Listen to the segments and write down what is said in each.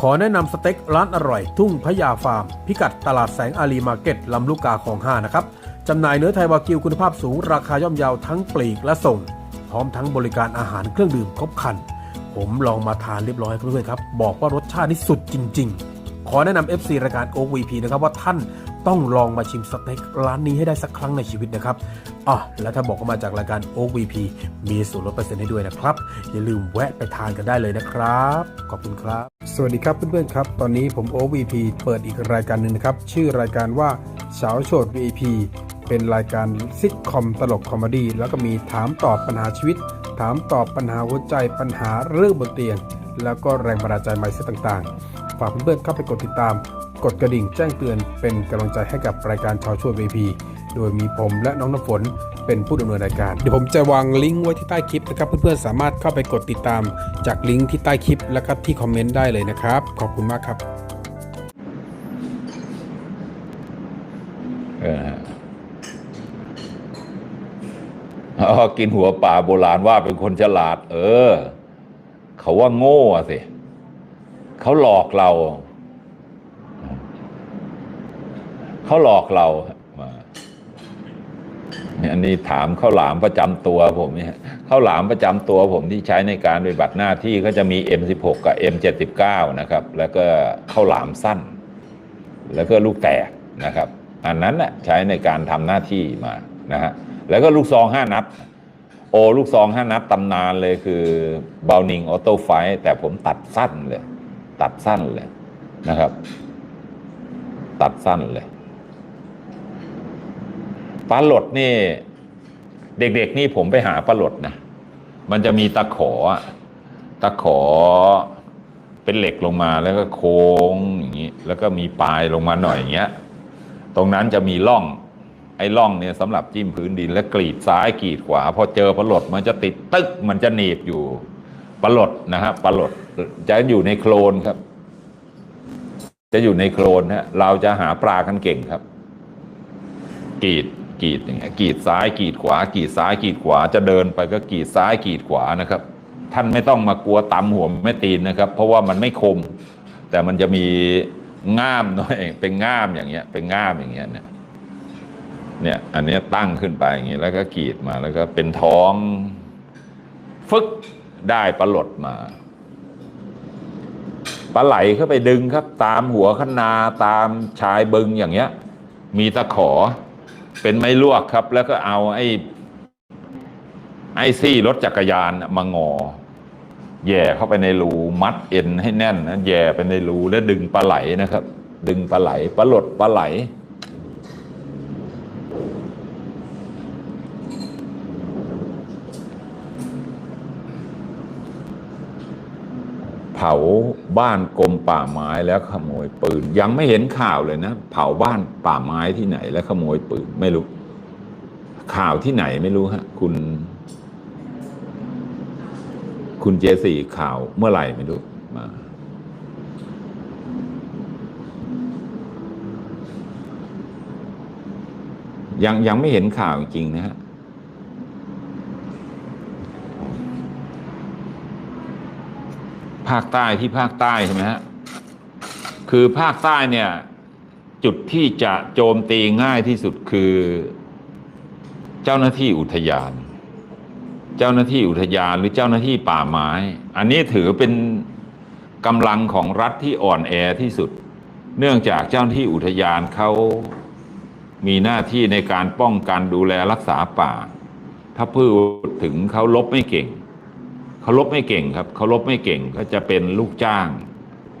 ขอแนะนำสเต็กร้านอร่อย ทุ่งพญาฟาร์ม พิกัดตลาดแสงอารีมาร์เก็ตลำลูกกาคลอง5นะครับจำหน่ายเนื้อไทยวากิวคุณภาพสูง ราคาย่อมเยาวทั้งปลีกและส่ง พร้อมทั้งบริการอาหารเครื่องดื่มครบครัน ผมลองมาทานเรียบร้อยครับเพื่อนครับ บอกว่ารสชาตินี่สุดจริง ๆ ขอแนะนำ FC รายการ o v p นะครับว่าท่าน ต้องลองมาชิมสเต็กร้านนี้ให้ได้สักครั้งในชีวิตนะครับอะและถ้าบอกว่ามาจากรายการ o v p มีส่วนลดเปอร์เซ็นต์ให้ด้วยนะครับ อย่าลืมแวะไปทานกันได้เลยนะครับ ขอบคุณครับ สวัสดีครับเพื่อนๆครับ ตอนนี้ผม o v p เปิดอีกรายการหนึ่งนะครับ ชื่อรายการว่าเฉาโฉด VIP เป็นรายการซิทคอมตลกคอมเมดี้แล้วก็มีถามตอบปัญหาชีวิต ถามตอบปัญหาหัวใจปัญหาเรื่องบนเตียง แล้วก็แรงบันดาลใจใหม่เสต่างๆ ฝากเพื่อนๆเข้าไปกดติดตาม กดกระดิ่งแจ้งเตือนเป็นกำลังใจให้กับรายการชาวช่วย VP โดยมีผมและน้องน้ำฝนเป็นผู้ดำเนินรายการ เดี๋ยวผมจะวางลิงก์ไว้ที่ใต้คลิปนะครับเพื่อนๆสามารถเข้าไปกดติดตามจากลิงก์ที่ใต้คลิปและก็ที่คอมเมนต์ได้เลยนะครับ ขอบคุณมากครับเออฮะอ๋อกินหัวป่าโบราณว่าเป็นคนฉลาด เออ เขาว่าโง่อะสิเขาหลอกเรา เขาหลอกเรามาอันนี้ถามข้าวหลามประจำตัวผมเนี่ยข้าวหลามประจำตัวผมที่ใช้ในการปฏิบัติหน้าที่ก็จะมี M16 กับ M79 นะครับ แล้วก็ข้าวหลามสั้น แล้วก็ลูกแตกนะครับ อันนั้นแหละใช้ในการทำหน้าที่มานะฮะแล้วก็ลูกซองห้านัด โอลูกซองห้านัดตำนานเลยคือเบลนิงออโต้ไฟแต่ผมตัดสั้นเลย ตัดสั้นเลยนะครับ ตัดสั้นเลย ปลาหลดนี่ เด็กๆนี่ผมไปหาปลาหลดนะ มันจะมีตะขอตะขอเป็นเหล็กลงมาแล้วก็โค้งอย่างนี้ แล้วก็มีปลายลงมาหน่อยอย่างเงี้ย ตรงนั้นจะมีร่อง ไอ้ร่องเนี่ยสำหรับจิ้มพื้นดิน และกรีดซ้ายกรีดขวาพอเจอปลาหลดมันจะติดตึกมันจะหนีบอยู่ปลาหลดนะฮะปลาหลดจะอยู่ในโคลนครับ จะอยู่ในโคลนฮะเราจะหาปลากันเก่งครับ กรีด กรีดอย่างเงี้ยกรีดซ้ายกรีดขวากรีดซ้ายกรีดขวาจะเดินไปก็กรีดซ้ายกรีดขวานะครับ ท่านไม่ต้องมากลัวตำหัวแม่ตีนนะครับ เพราะว่ามันไม่คม แต่มันจะมีง่ามหน่อยเป็นง่ามอย่างเงี้ย เป็นง่ามอย่างเงี้ยเนี่ยเนี่ยอันนี้ตั้งขึ้นไปอย่างเงี้ยแล้วก็กรีดมาแล้วก็เป็นท้องฟึกได้ปลาหลดมาปลาไหลเข้าไปดึงครับ ตามหัวคนาตามชายบึงอย่างเงี้ย มีตะขอ เป็นไม้ลวกครับ แล้วก็เอาไอ้ไอ้ซี่รถจักรยานมางอ แย่เข้าไปในรูมัดเอ็นให้แน่นนะแย่ไปในรูแล้วดึงปลาไหลนะครับ ดึงปลาไหลปลาหลดปลาไหล เผาบ้านกรมป่าไม้แล้วขโมยปืน ยังไม่เห็นข่าวเลยนะ เผาบ้านป่าไม้ที่ไหน แล้วขโมยปืนไม่รู้ ข่าวที่ไหนไม่รู้ฮะ คุณ คุณเจสี่ข่าวเมื่อไหร่ไม่รู้มายังยังไม่เห็นข่าวจริงนะฮะ ภาคใต้ที่ภาคใต้ใช่ไหมฮะคือภาคใต้เนี่ย จุดที่จะโจมตีง่ายที่สุดคือ เจ้าหน้าที่อุทยาน เจ้าหน้าที่อุทยานหรือเจ้าหน้าที่ป่าไม้ อันนี้ถือเป็นกำลังของรัฐที่อ่อนแอที่สุด เนื่องจากเจ้าหน้าที่อุทยานเขามีหน้าที่ในการป้องกันดูแลรักษาป่า ถ้าพูดถึงเขาลบไม่เก่ง เขาลบไม่เก่งครับเขาลบไม่เก่งก็จะเป็นลูกจ้าง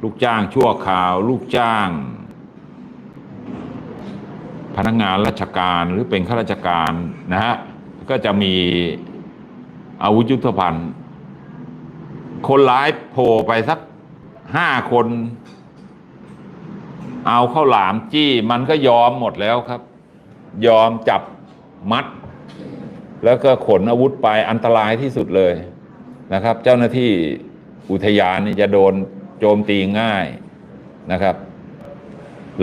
ลูกจ้างชั่วคราว ลูกจ้าง พนักงานราชการหรือเป็นข้าราชการนะฮะก็จะมีอาวุธยุทโธภัณฑ์คนร้ายโผล่ไปสักห้าคน เอาเข้าวหลามจี้มันก็ยอมหมดแล้วครับ ยอมจับมัด แล้วก็ขนอาวุธไปอันตรายที่สุดเลย นะครับ เจ้าหน้าที่อุทยานนี่จะโดนโจมตีง่ายนะครับ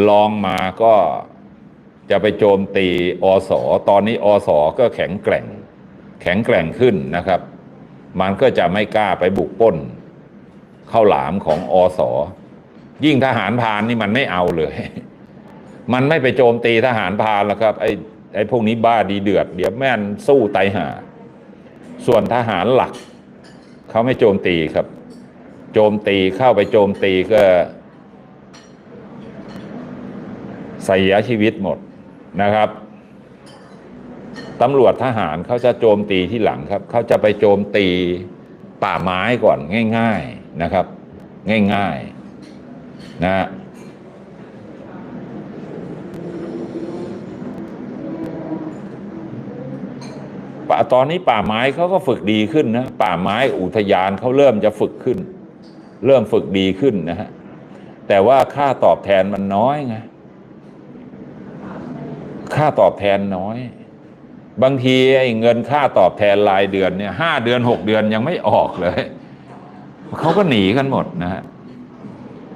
ลองมาก็จะไปโจมตีอสอตอนนี้อสอก็แข็งแกร่ง แข็งแกร่งขึ้นนะครับ มันก็จะไม่กล้าไปบุกป้นข้าหลามของอสอยิ่งทหารพานนี่มันไม่เอาเลย มันไม่ไปโจมตีทหารพานแล้วครับไอ้ไอ้พวกนี้บ้าดีเดือด เดี๋ยวแม่นสู้ไตหา ส่วนทหารหลัก เขาไม่โจมตีครับ โจมตีเข้าไปโจมตีก็เสียชีวิตหมดนะครับตำรวจทหารเขาจะโจมตีที่หลังครับ เขาจะไปโจมตีป่าไม้ก่อนง่าย ๆนะครับ ง่ายๆนะ ป่าตอนนี้ป่าไม้เขาก็ฝึกดีขึ้นนะป่าไม้อุทยานเขาเริ่มจะฝึกขึ้น เริ่มฝึกดีขึ้นนะฮะแต่ว่าค่าตอบแทนมันน้อยไงค่าตอบแทนน้อย บางทีไอ้เงินค่าตอบแทนรายเดือนเนี่ยห้าเดือนหกเดือนยังไม่ออกเลยเขาก็หนีกันหมดนะฮะ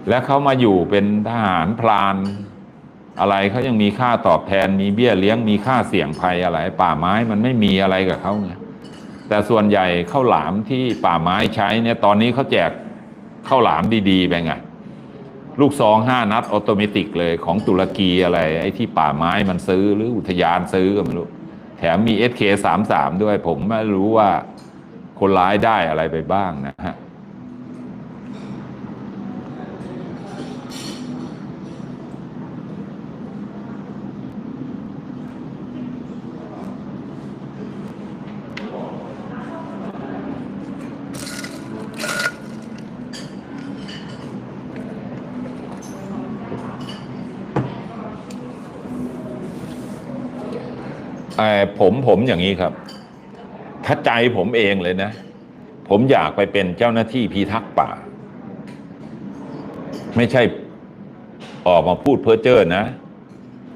และเขามาอยู่เป็นทหารพราน อะไรเขายังมีค่าตอบแทนมีเบี้ยเลี้ยงมีค่าเสี่ยงภัยอะไร ป่าไม้มันไม่มีอะไรกับเขาไงแต่ส่วนใหญ่ข้าวหลามที่ป่าไม้ใช้เนี่ยตอนนี้เขาแจกข้าวหลามดีๆไปไงลูกซองห้านัดออโตเมติกเลยของตุรกีอะไร ไอ้ที่ป่าไม้มันซื้อหรืออุทยานซื้อก็ไม่รู้ แถมมี SK 3 3 ด้วยผมไม่รู้ว่าคนร้ายได้อะไรไปบ้างนะฮะ ผมผมอย่างนี้ครับ ถ้าใจผมเองเลยนะ ผมอยากไปเป็นเจ้าหน้าที่พิทักษ์ป่า ไม่ใช่ออกมาพูดเพ้อเจ้อนะ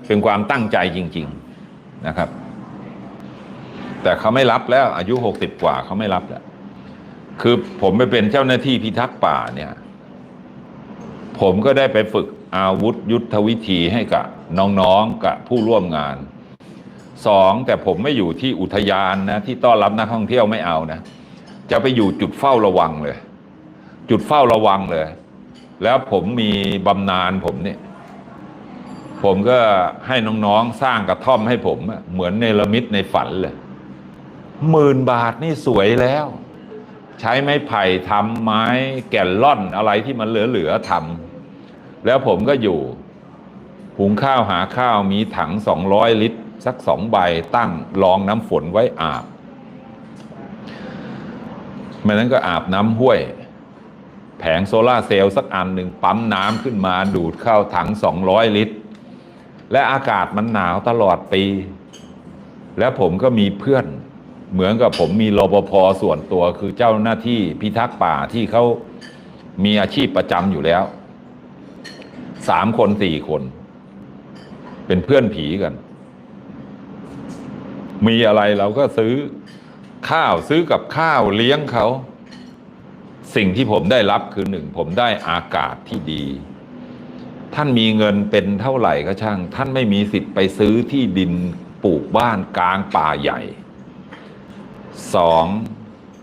เป็นความตั้งใจจริง ๆนะครับ แต่เขาไม่รับแล้ว อายุหกสิบกว่าเขาไม่รับแล้วคือผมไปเป็นเจ้าหน้าที่พิทักษ์ป่าเนี่ย ผมก็ได้ไปฝึกอาวุธยุทธวิธีให้กับน้องๆกับผู้ร่วมงาน สองแต่ผมไม่อยู่ที่อุทยานนะที่ต้อนรับนักท่องเที่ยวไม่เอานะ จะไปอยู่จุดเฝ้าระวังเลย จุดเฝ้าระวังเลย แล้วผมมีบำนาญผมเนี่ย ผมก็ให้น้องๆสร้างกระท่อมให้ผม เหมือนในละมิตในฝันเลยหมื่นบาทนี่สวยแล้ว ใช้ไม้ไผ่ทำไม้แก่นล่อนอะไรที่มันเหลือๆทำแล้วผมก็อยู่ หุงข้าวหาข้าวมีถังสองร้อยลิตร สักสองใบตั้งรองน้ำฝนไว้อาบไมันนั้นก็อาบน้ำห้วย แผงโซลาเซลล์สักอันหนึ่งปั๊มน้ำขึ้นมาดูดเข้าถังสองร้อยลิตร และอากาศมันหนาวตลอดปี แล้วผมก็มีเพื่อน เหมือนกับผมมีรปภส่วนตัวคือเจ้าหน้าที่พิทักษ์ป่าที่เขามีอาชีพประจำอยู่แล้วสามคนสี่คน เป็นเพื่อนผีกัน มีอะไรเราก็ซื้อข้าวซื้อกับข้าวเลี้ยงเขา สิ่งที่ผมได้รับคือหนึ่งผมได้อากาศที่ดี ท่านมีเงินเป็นเท่าไหร่ก็ช่าง ท่านไม่มีสิทธิ์ไปซื้อที่ดินปลูกบ้านกลางป่าใหญ่สอง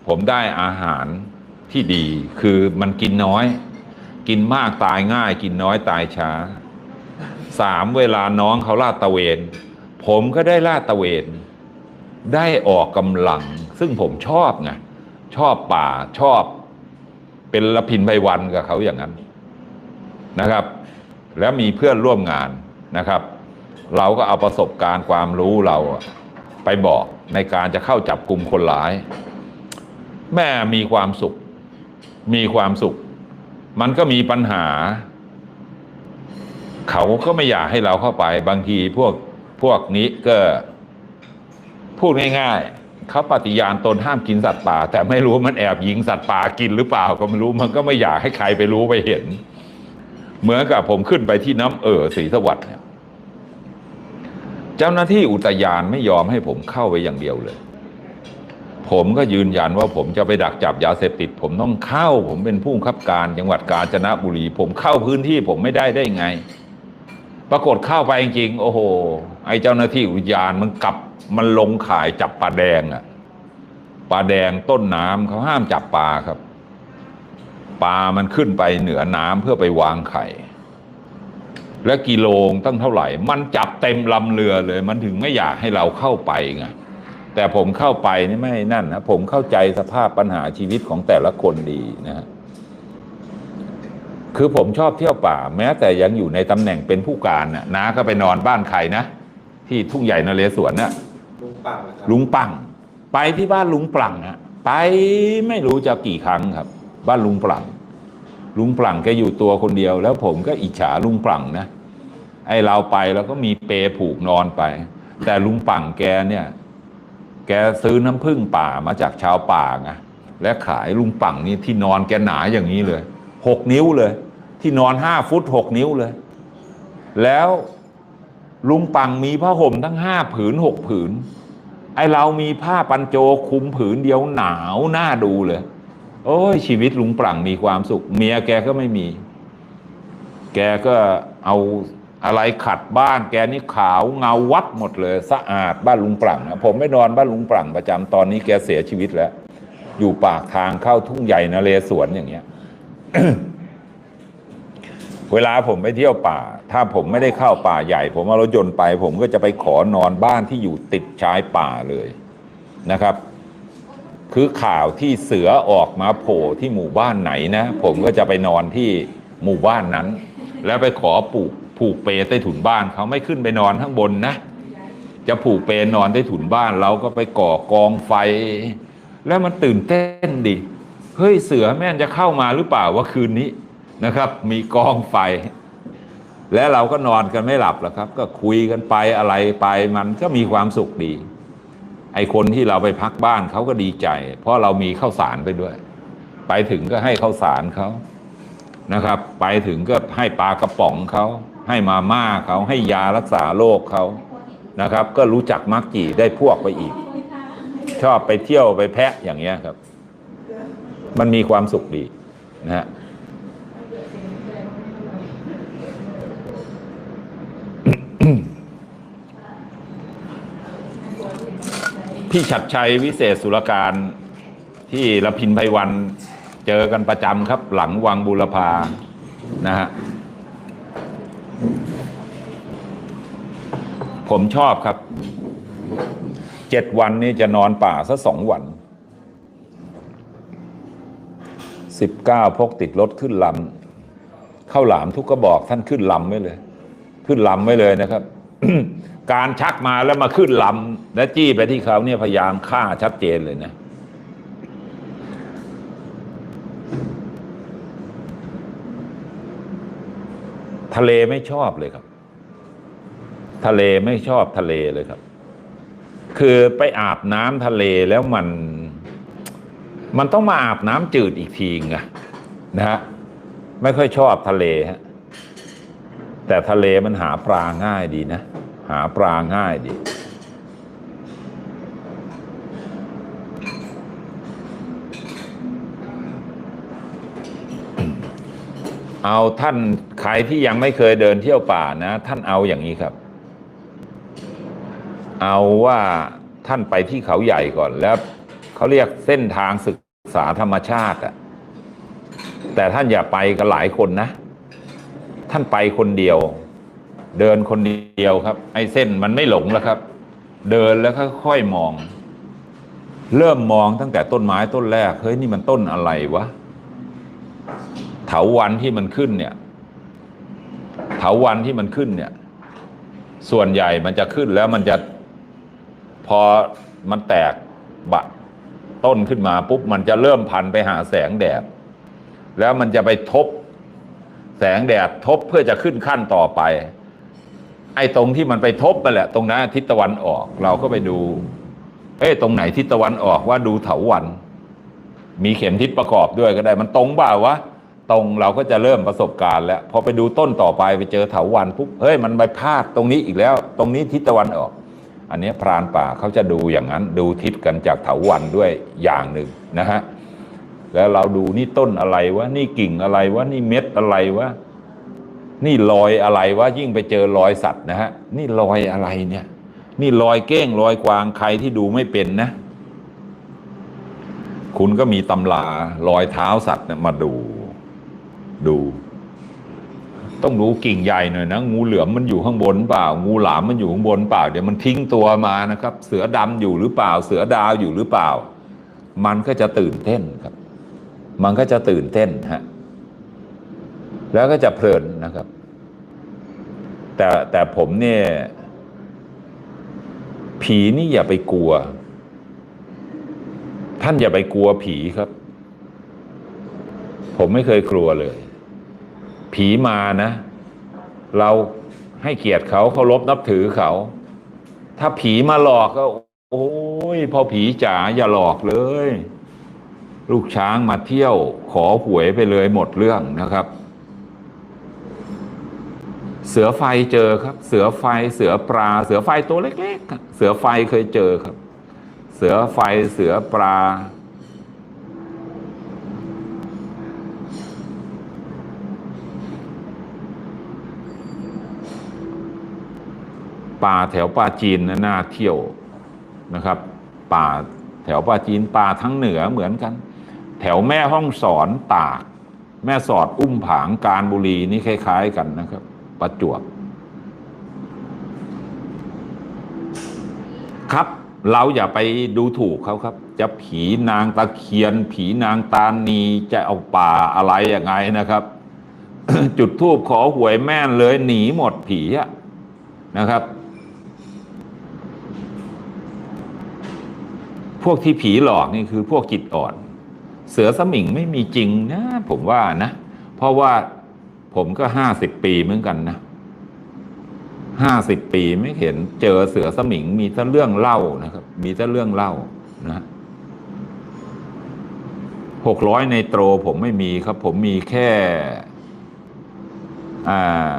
ผมได้อาหารที่ดีคือมันกินน้อย กินมากตายง่าย กินน้อยตายช้าสามเวลาน้องเขาลาดตะเวน ผมก็ได้ลาดตะเวน ได้ออกกำลัง ซึ่งผมชอบไงชอบป่าชอบ เป็นละพินไพวันกับเขาอย่างนั้นนะครับ แล้วมีเพื่อนร่วมงานนะครับ เราก็เอาประสบการณ์ความรู้เราไปบอกในการจะเข้าจับกลุ่มคนร้าย แม่มีความสุข มีความสุข มันก็มีปัญหา เขาก็ไม่อยากให้เราเข้าไป บางทีพวกพวกนี้ก็ พูดง่ายๆเขาปฏิญาณตนห้ามกินสัตว์ป่า แต่ไม่รู้มันแอบยิงสัตว์ป่ากินหรือเปล่าก็ไม่รู้มันก็ไม่อยากให้ใครไปรู้ไปเห็น เหมือนกับผมขึ้นไปที่น้ำเอ่อศรีสวัสดิ์เนี่ยเจ้าหน้าที่อุทยานไม่ยอมให้ผมเข้าไปอย่างเดียวเลย ผมก็ยืนยันว่าผมจะไปดักจับยาเสพติด ผมต้องเข้า ผมเป็นผู้คับการจังหวัดกาญจนบุรี ผมเข้าพื้นที่ผมไม่ได้ได้ไง ปรากฏเข้าไปจริงๆโอ้โห ไอ้เจ้าหน้าที่อุทยานมันกลับ มันลงข่ายจับปลาแดงอะปลาแดงต้นน้ำเขาห้ามจับปลาครับปลามันขึ้นไปเหนือน้ำเพื่อไปวางไข่ และกิโลงตั้งเท่าไหร่ มันจับเต็มลำเรือเลย มันถึงไม่อยากให้เราเข้าไปไงแต่ผมเข้าไปนี่ไม่นั่นนะผมเข้าใจสภาพปัญหาชีวิตของแต่ละคนดีนะฮะคือผมชอบเที่ยวป่า แม้แต่ยังอยู่ในตำแหน่งเป็นผู้การน่ะน้าก็ไปนอนบ้านใครนะ ที่ทุ่งใหญ่นเรศวรน่ะ ปังนะครับลุงปัง ไปที่บ้านลุงปลังอะไปไม่รู้จะกี่ครั้งครับ บ้านลุงปลังลุงปลังแกอยู่ตัวคนเดียว แล้วผมก็อิจฉาลุงปลังนะไอเราไปแล้วก็มีเปรผูกนอนไป แต่ลุงปังแกเนี่ย แกซื้อน้ำผึ้งป่ามาจากชาวป่าไงและขายลุงปังนี่ที่นอนแกหนาอย่างนี้เลยหกนิ้วเลย ที่นอนห้าฟุตหกนิ้วเลย แล้วลุงปังมีผ้าห่มทั้งห้าผืนหกผืน ไอเรามีผ้าปันโจคุมผืนเดียวหนาวหน้าดูเลย โอ้ยชีวิตลุงปลังมีความสุข เมียแกก็ไม่มี แกก็เอาอะไรขัดบ้านแกนี่ขาวเงาวัดหมดเลย สะอาดบ้านลุงปลังนะผมไม่นอนบ้านลุงปลังประจำตอนนี้แกเสียชีวิตแล้ว อยู่ปากทางเข้าทุ่งใหญ่นเรศวรอย่างเงี้ย เวลาผมไปเที่ยวป่า ถ้าผมไม่ได้เข้าป่าใหญ่ ผมเอารถยนต์ไป ผมก็จะไปขอนอนบ้านที่อยู่ติดชายป่าเลยนะครับ คือข่าวที่เสือออกมาโผล่ที่หมู่บ้านไหนนะ ผมก็จะไปนอนที่หมู่บ้านนั้น แล้วไปขอปลูกผูกเปใต้ถุนบ้านเขาไม่ขึ้นไปนอนข้างบนนะ จะผูกเปนอนใต้ถุนบ้านเราก็ไปก่อกองไฟ แล้วมันตื่นเต้นดิเฮ้ยเสือแม่นจะเข้ามาหรือเปล่าว่าคืนนี้ นะครับ มีกองไฟ และเราก็นอนกันไม่หลับแล้วครับ ก็คุยกันไปอะไรไปมันก็มีความสุขดี ไอคนที่เราไปพักบ้านเขาก็ดีใจ เพราะเรามีข้าวสารไปด้วย ไปถึงก็ให้ข้าวสารเขานะครับ ไปถึงก็ให้ปลากระป๋องเขาให้มาม่าเขาให้ยารักษาโรคเขานะครับ ก็รู้จักมักจีได้พวกไปอีก ชอบไปเที่ยวไปแพะอย่างเงี้ยครับ มันมีความสุขดีนะฮะ พี่ฉัดชัยวิเศษสุรการที่ละพินไพวันเจอกันประจำครับ หลังวังบุรพานะฮะผมชอบครับ เจ็ดวันนี้จะนอนป่าสักสองวันสิบเก้าพกติดรถขึ้นลำเข้าหลามทุกกระบอกท่านขึ้นลำไว้เลย ขึ้นลำไว้เลยนะครับ การชักมาแล้วมาขึ้นลำและจี้ไปที่เขาเนี่ยพยายามฆ่าชัดเจนเลยนะ ทะเลไม่ชอบเลยครับ ทะเลไม่ชอบทะเลเลยครับ คือไปอาบน้ำทะเลแล้วมัน มันต้องมาอาบน้ำจืดอีกทีไงนะฮะไม่ค่อยชอบทะเลฮะแต่ทะเลมันหาปลาง่ายดีนะ หาปลาง่ายดีเอาท่านใครที่ยังไม่เคยเดินเที่ยวป่านะ ท่านเอาอย่างนี้ครับ เอาว่าท่านไปที่เขาใหญ่ก่อนแล้วเขาเรียกเส้นทางศึกษาธรรมชาติอะแต่ท่านอย่าไปกันหลายคนนะ ท่านไปคนเดียว เดินคนเดียวครับ ไอ้เส้นมันไม่หลงแล้วครับ เดินแล้วค่อยๆมอง เริ่มมองตั้งแต่ต้นไม้ต้นแรกเฮ้ยนี่มันต้นอะไรวะเถาวันที่มันขึ้นเนี่ยเถาวันที่มันขึ้นเนี่ย ส่วนใหญ่มันจะขึ้นแล้วมันจะพอมันแตกบะต้นขึ้นมาปุ๊บมันจะเริ่มพันไปหาแสงแดด แล้วมันจะไปทบ แสงแดดทบเพื่อจะขึ้นขั้นต่อไป ไอ้ตรงที่มันไปทบไปแหละ ตรงนั้นทิศตะวันออก เราก็ไปดูเอ้ยตรงไหนทิศตะวันออกว่าดูเถาวัน มีเข็มทิศประกอบด้วยก็ได้ มันตรงเปล่าวะตรงเราก็จะเริ่มประสบการณ์แล้วพอไปดูต้นต่อไปไปเจอเถาวันปุ๊บเฮ้ยมันไปพลาดตรงนี้อีกแล้ว ตรงนี้ทิศตะวันออก อันนี้พรานป่าเขาจะดูอย่างนั้น ดูทิศกันจากเถาวันด้วยอย่างหนึ่งนะฮะแล้วเราดูนี่ต้นอะไรวะนี่กิ่งอะไรวะนี่เม็ดอะไรวะ นี่รอยอะไรวะยิ่งไปเจอรอยสัตว์นะฮะนี่รอยอะไรเนี่ย นี่รอยเก้งรอยกวางใครที่ดูไม่เป็นนะ คุณก็มีตำรารอยเท้าสัตว์เนี่ยมาดู ดู ต้องดูกิ่งใหญ่หน่อยนะงูเหลือมมันอยู่ข้างบนเปล่า งูหลามมันอยู่ข้างบนเปล่าเดี๋ยวมันทิ้งตัวมานะครับ เสือดำอยู่หรือเปล่า เสือดาวอยู่หรือเปล่า มันก็จะตื่นเต้นครับ มันก็จะตื่นเต้นฮะ แล้วก็จะเพลินนะครับ แต่แต่ผมเนี่ย ผีนี่อย่าไปกลัว ท่านอย่าไปกลัวผีครับ ผมไม่เคยกลัวเลย ผีมานะ เราให้เกียรติเขาเคารพนับถือเขา ถ้าผีมาหลอกก็ โอ้ยพอผีจ๋าอย่าหลอกเลย ลูกช้างมาเที่ยว ขอหวยไปเลยหมดเรื่องนะครับ สือไฟเจอครับ เสือไฟเสือปลา เสือไฟตัวเล็กๆเสือไฟเคยเจอครับ เสือไฟเสือปลา ป่าแถวป่าจีนนะน่าเที่ยวนะครับ ป่าแถวป่าจีนป่าทั้งเหนือเหมือนกัน แถวแม่ห้องสอนตาก แม่สอดอุ้มผางการบุรีนี่คล้าย ๆ กันนะครับ ประจวบครับ เราอย่าไปดูถูกเขาครับ จะผีนางตะเคียน ผีนางตานีจะเอาป่าอะไรยังไงนะครับ จุดทูบขอหวยแม่นเลยหนีหมดผีอะนะครับ พวกที่ผีหลอกนี่คือพวกจิตอ่อน เสือสมิงไม่มีจริงนะ ผมว่านะ เพราะว่า ผมก็ห้าสิบปีเหมือนกันนะห้าสิบปีไม่เห็นเจอเสือสมิงมีแต่เรื่องเล่านะครับ มีแต่เรื่องเล่านะหกร้อยในโตรผมไม่มีครับ ผมมีแค่อ่า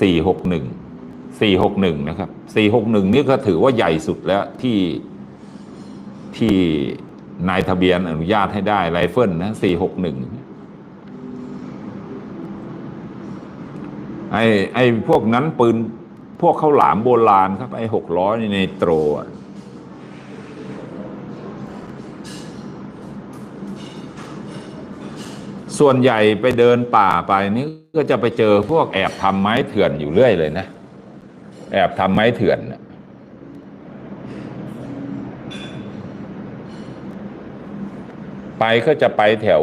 สี่หกหนึ่งสี่หกหนึ่งนะครับสี่หกหนึ่งนี่ก็ถือว่าใหญ่สุดแล้วที่ที่นายทะเบียนอนุญาตให้ได้ไรเฟิลนะสี่หกหนึ่ง ไอ้ไอ้พวกนั้นปืนพวกข้าวหลามโบราณครับ ไอ้หกร้อยในโตรส่วนใหญ่ไปเดินป่าไปนี่ก็จะไปเจอพวกแอบทำไม้เถื่อนอยู่เรื่อยเลยนะ แอบทำไม้เถื่อนนะไปก็จะไปแถว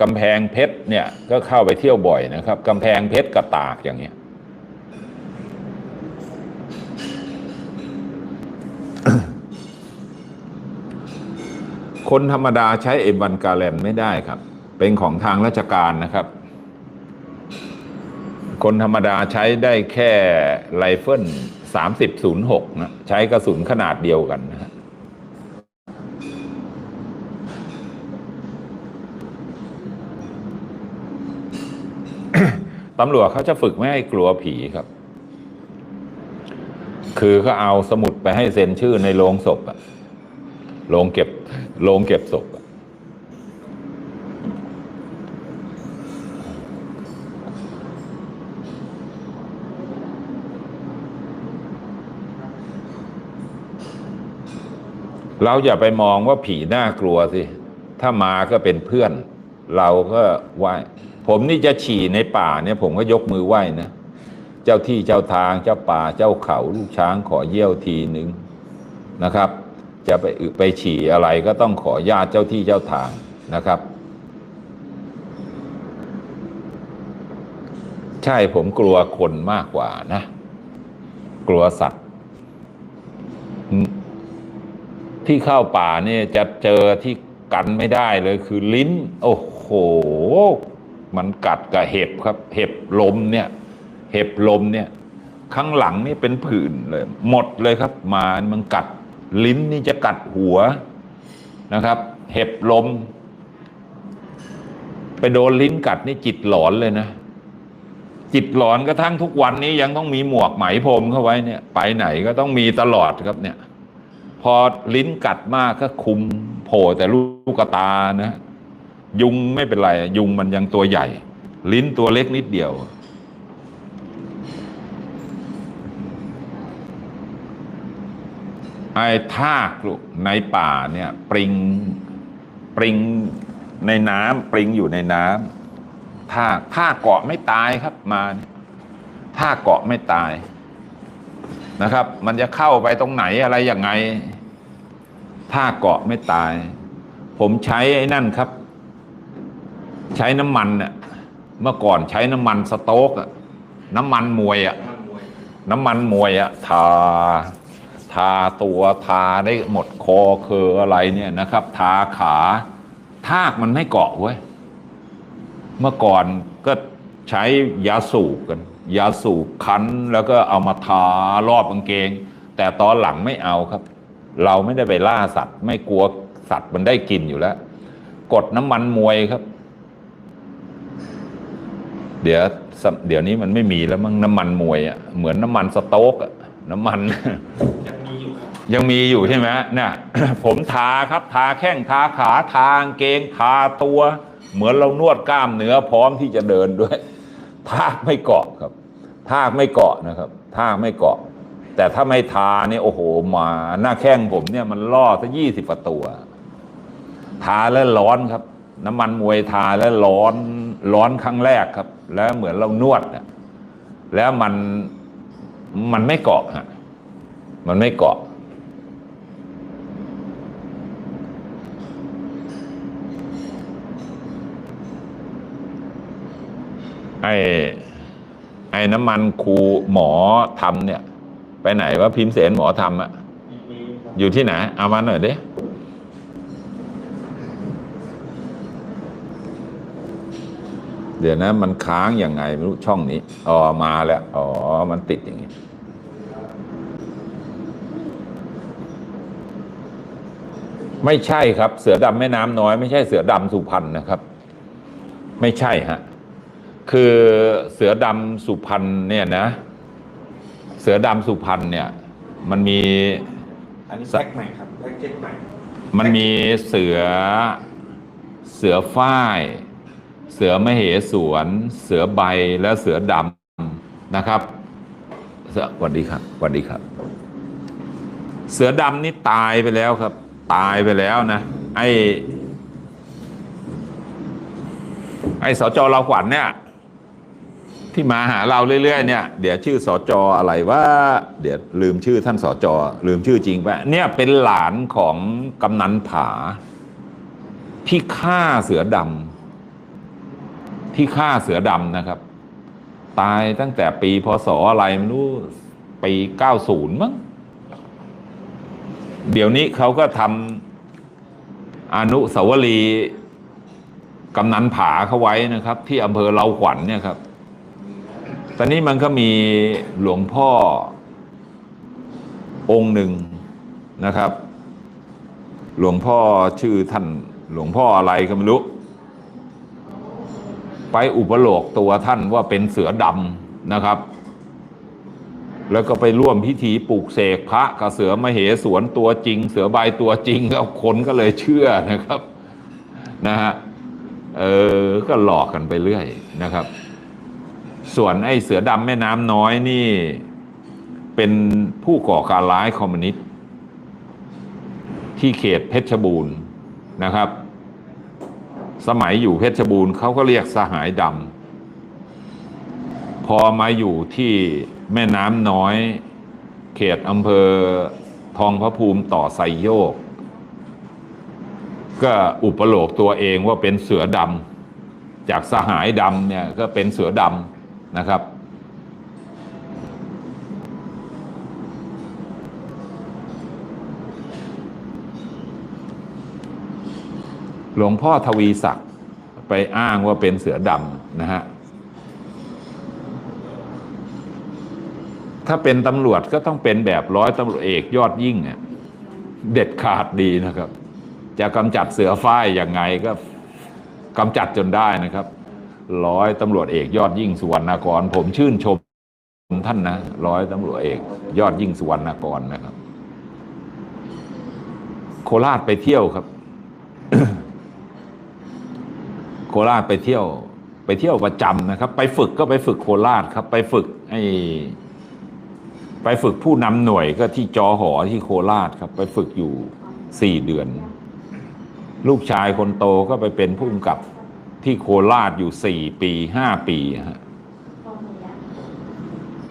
กำแพงเพชรเนี่ยก็เข้าไปเที่ยวบ่อยนะครับกำแพงเพชรกระตากอย่างเงี้ยคนธรรมดาใช้เอ็มวันกาแลนไม่ได้ครับ เป็นของทางราชการนะครับ คนธรรมดาใช้ได้แค่ไรเฟิลสามสิบศูนย์หกนะใช้กระสุนขนาดเดียวกันนะ ตำรวจเขาจะฝึกไม่ให้กลัวผีครับ คือเขาเอาสมุดไปให้เซ็นชื่อในโรงศพอะโรงเก็บโรงเก็บศพอะเราอย่าไปมองว่าผีน่ากลัวสิ ถ้ามาก็เป็นเพื่อน เราก็ไหว้ผมนี่จะฉี่ในป่าเนี่ยผมก็ยกมือไหว้นะ เจ้าที่เจ้าทางเจ้าป่าเจ้าเขาลูกช้างขอเยี่ยวทีหนึ่งนะครับ จะไปไปฉี่อะไรก็ต้องขอญาติเจ้าที่เจ้าทางนะครับ ใช่ผมกลัวคนมากกว่านะ กลัวสัตว์ที่เข้าป่าเนี่ยจะเจอที่กันไม่ได้เลยคือลิ้น โอ้โห มันกัดกับเห็บครับ เห็บลมเนี่ย เห็บลมเนี่ย ข้างหลังนี่เป็นผื่นเลย หมดเลยครับ มามันกัดลิ้นนี่จะกัดหัวนะครับ เห็บลม ไปโดนลิ้นกัดนี่จิตหลอนเลยนะจิตหลอนกระทั่งทุกวันนี้ยังต้องมีหมวกไหมพรมเข้าไว้เนี่ย ไปไหนก็ต้องมีตลอดครับเนี่ย พอลิ้นกัดมากก็คุมโผล่แต่ลูกตานะ ยุงไม่เป็นไร ยุงมันยังตัวใหญ่ ลิ้นตัวเล็กนิดเดียว ไอ้ทากลูกในป่าเนี่ยปริงปริงในน้ำปริงอยู่ในน้ำทากทากเกาะไม่ตายครับมาเนี่ยทากเกาะไม่ตายนะครับ มันจะเข้าไปตรงไหนอะไรยังไงทากเกาะไม่ตาย ผมใช้ไอ้นั่นครับ ใช้น้ำมันเนี่ยเมื่อก่อนใช้น้ำมันสโต๊กอะน้ำมันมวยอะน้ำมันมวยอะทา ทาตัวทาได้หมดคอเคออะไรเนี่ยนะครับ ทาขาทากมันไม่เกาะเว้ยเมื่อก่อนก็ใช้ยาสูบกัน ยาสูบคั้นแล้วก็เอามาทารอบกางเกง แต่ตอนหลังไม่เอาครับ เราไม่ได้ไปล่าสัตว์ ไม่กลัวสัตว์มันได้กินอยู่แล้ว กดน้ำมันมวยครับ เดี๋ยวสเดี๋ยวนี้มันไม่มีแล้วมั้งน้ำมันมวยอะเหมือนน้ำมันสโต๊กอะน้ำมันยังมีอยู่ครับยังมีอยู่ใช่ไหมเนี่ยผมทาครับทาแข้งทาขาทากางเกงทาตัว เหมือนเรานวดกล้ามเนื้อพร้อมที่จะเดินด้วยทากไม่เกาะครับทากไม่เกาะนะครับทากไม่เกาะ แต่ถ้าไม่ทาเนี่ยโอ้โหมาหน้าแข้งผมเนี่ยมันล่อซะยี่สิบกว่าตัว ทาแล้วร้อนครับ น้ำมันมวยทาแล้วร้อน ร้อนครั้งแรกครับ แล้วเหมือนเรานวดอะแล้วมันมันไม่เกาะฮะมันไม่เกาะ ไอ้ไอ้น้ำมันครูหมอทำเนี่ย ไปไหนว่าพิมพ์เสนหมอทำอะมีครับอยู่ที่ไหน เอามาหน่อยดิ เดี๋ยวนะมันค้างยังไงไม่รู้ช่องนี้ อ๋อ มาแล้ว อ๋อ มันติดอย่างนี้ไม่ใช่ครับ เสือดำแม่น้ำน้อยไม่ใช่เสือดำสุพรรณนะครับ ไม่ใช่ฮะคือเสือดำสุพรรณเนี่ยนะ เสือดำสุพรรณเนี่ย มันมีอันนี้แพ็คใหม่ครับแพ็คเจ็ตใหม่มันมีเสือเสือฝ้าย เสือมเหสวน เสือใบและเสือดำนะครับเสือสวัสดีครับสวัสดีครับ เสือดำนี่ตายไปแล้วครับ ตายไปแล้วนะไอ้ไอ้สจเราขวัญเนี่ย ที่มาหาเราเรื่อยๆเนี่ยเดี๋ยวชื่อสจอะไรว่า เดี๋ยวลืมชื่อท่านสจลืมชื่อจริงไปเนี่ยเป็นหลานของกำนันผาที่ฆ่าเสือดำ ที่ฆ่าเสือดำนะครับ ตายตั้งแต่ปีพศอะไรไม่รู้ ปีเก้าศูนย์มั้ง เดี๋ยวนี้เขาก็ทำอนุสาวรีย์กำนันผาเขาไว้นะครับ ที่อำเภอเราขวัญเนี่ยครับ ตอนนี้มันก็มีหลวงพ่อองค์หนึ่งนะครับ หลวงพ่อชื่อท่านหลวงพ่ออะไรก็ไม่รู้ ไปอุปโลกตัวท่านว่าเป็นเสือดำนะครับ แล้วก็ไปร่วมพิธีปลูกเสกพระกับเสือมเหสวนตัวจริง เสือใบตัวจริงก็คนก็เลยเชื่อนะครับนะฮะเออก็หลอกกันไปเรื่อยนะครับ ส่วนไอ้เสือดำแม่น้ำน้อยนี่ เป็นผู้ก่อการร้ายคอมมิวนิสต์ที่เขตเพชรบูรณ์นะครับ สมัยอยู่เพชรบูรณ์เขาก็เรียกสหายดำพอมาอยู่ที่แม่น้ำน้อย เขตอำเภอทองพระภูมิต่อไซโยก ก็อุปโลกตัวเองว่าเป็นเสือดำจากสหายดำเนี่ยก็เป็นเสือดำนะครับ หลวงพ่อทวีศักดิ์ไปอ้างว่าเป็นเสือดำนะฮะถ้าเป็นตำรวจก็ต้องเป็นแบบร้อยตำรวจเอกยอดยิ่งเนี่ยเด็ดขาดดีนะครับ จะกำจัดเสือฝ้ายยังไงก็กำจัดจนได้นะครับ ร้อยตำรวจเอกยอดยิ่งสุวรรณกร ผมชื่นชมท่านนะร้อยตำรวจเอก ยอดยิ่งสุวรรณกรนะครับ โคราชไปเที่ยวครับ โค ราชไปเที่ยว ไปเที่ยวประจำนะครับ ไปฝึกก็ไปฝึกโคราชครับ ไปฝึกไอ้ไปฝึกผู้นำหน่วยก็ที่จอหอที่โคราชครับ ไปฝึกอยู่สี่เดือน ลูกชายคนโตก็ไปเป็นผู้กำกับที่โคราชอยู่สี่ปีห้าปีฮะ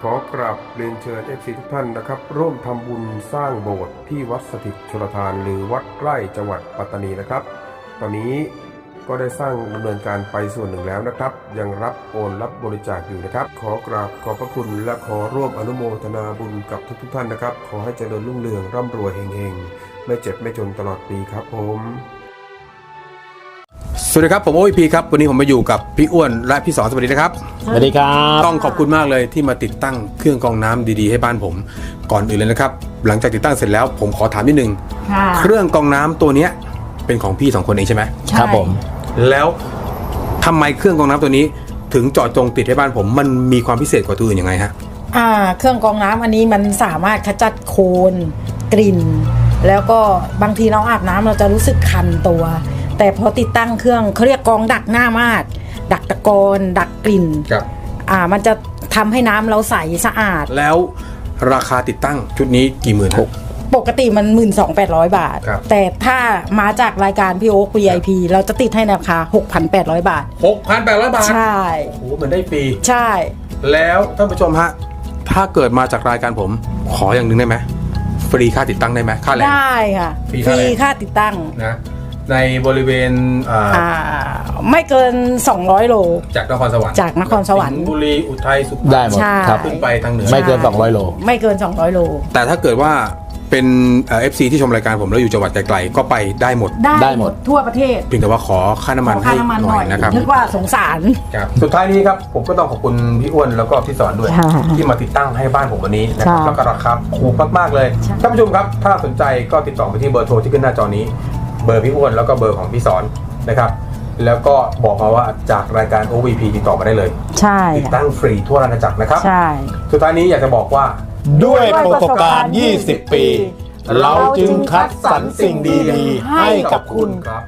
ขอกราบเรียนเชิญ FC ทุกท่านนะครับ ร่วมทำบุญสร้างโบสถ์ที่วัดสถิตชลทานหรือวัดไร่จังหวัดปัตตานีนะครับ ตอนนี้ ก็ได้สร้างดำเนินการไปส่วนหนึ่งแล้วนะครับ ยังรับโอนรับบริจาคอยู่นะครับ ขอกราบขอบพระคุณและขอร่วมอนุโมทนาบุญกับทุกๆท่านนะครับ ขอให้เจริญรุ่งเรืองร่ำรวยเฮงๆ ไม่เจ็บไม่จนตลอดปีครับผมสวัสดีครับผมโอพีครับวันนี้ผมมาอยู่กับพี่อ้วนและพี่สอนสวัสดีนะครับสวัสดีครับต้องขอบคุณมากเลยที่มาติดตั้งเครื่องกรองน้ำดีๆ ให้บ้านผม ก่อนอื่นเลยนะครับ หลังจากติดตั้งเสร็จแล้วผมขอถามนิดนึงค่ะเครื่องกรองน้ำตัวเนี้ยเป็นของพี่สองคนเองใช่ไหมใช่ครับผม แล้วทำไมเครื่องกรองน้ำตัวนี้ ถึงเจาะจงติดให้บ้านผม มันมีความพิเศษกว่าตัวอื่นยังไงฮะอ่า เครื่องกรองน้ำอันนี้มันสามารถขจัดโคลนกลิ่น แล้วก็บางทีน้องอาบน้ำเราจะรู้สึกคันตัว แต่พอติดตั้งเครื่องเขาเรียกกรองดักหน้ามาดดักตะกอนดักกลิ่นครับอ่ามันจะทำให้น้ำเราใสสะอาด แล้วราคาติดตั้งชุดนี้กี่หมื่นหก ปกติมัน 12,800 บาท ครับ แต่ถ้ามาจากรายการพี่โอ๊ค VIP เราจะติดให้ในราคา 6,800 บาทหกพันแปดร้อยบาทใช่ โอ้โหเหมือนได้ฟรี ใช่ แล้วท่านผู้ชมฮะ ถ้าเกิดมาจากรายการผม ขออย่างหนึ่งได้ไหม ฟรีค่าติดตั้งได้ไหม ค่าแรง ได้ค่ะฟรีฟเท่าไหร่รีค่าติดตั้ง นะ ในบริเวณอ่าอ่า ไม่เกิน 200 โล จากนครสวรรค์จากนครสวรรค์งห์บุรี อุทัย สุพรรณได้หมดใช่ ครับ ขึ้นไปทางเหนือ ไม่เกิน 200โล ไม่เกิน 200 โล แต่ถ้าเกิดว่า เป็นเอ่อฟซีที่ชมรายการผมแล้วอยู่จังหวัดไกลๆก็ไปได้หมด ได้ได้หมดทั่วประเทศเพียงแต่ว่าขอค่าน้ำมันขอให้ค่าน้ำมันหหน่น่ออยยนะครับ นึกว่าสงสาร ครับสุดท้ายนี้ครับผมก็ต้องขอบคุณพี่อ้วนแล้วก็พี่สอนด้วย ค่ะที่มาติดตั้งให้บ้านผมวันนี้นะครับค่ะ แล้วก็ราคาถูกมากๆเลยใช่ ท่านผู้ชมครับ ถ้าสนใจก็ติดต่อไปที่เบอร์โทรที่ขึ้นหน้าจอนี้ เบอร์พี่อ้วนแล้วก็เบอร์ของพี่สอนนะครับ แล้วก็บอกมาว่าจากรายการ OVP ติดต่อมาได้เลย ใช่ติดตั้งฟรีทั่วราชอาณาจักรนะครับ ใช่ สุดท้ายนี้อยากจะบอกว่า ด้วยประสบการณ์ 20 ปี เราจึงคัดสรรสิ่งดีๆ ให้กับคุณครับ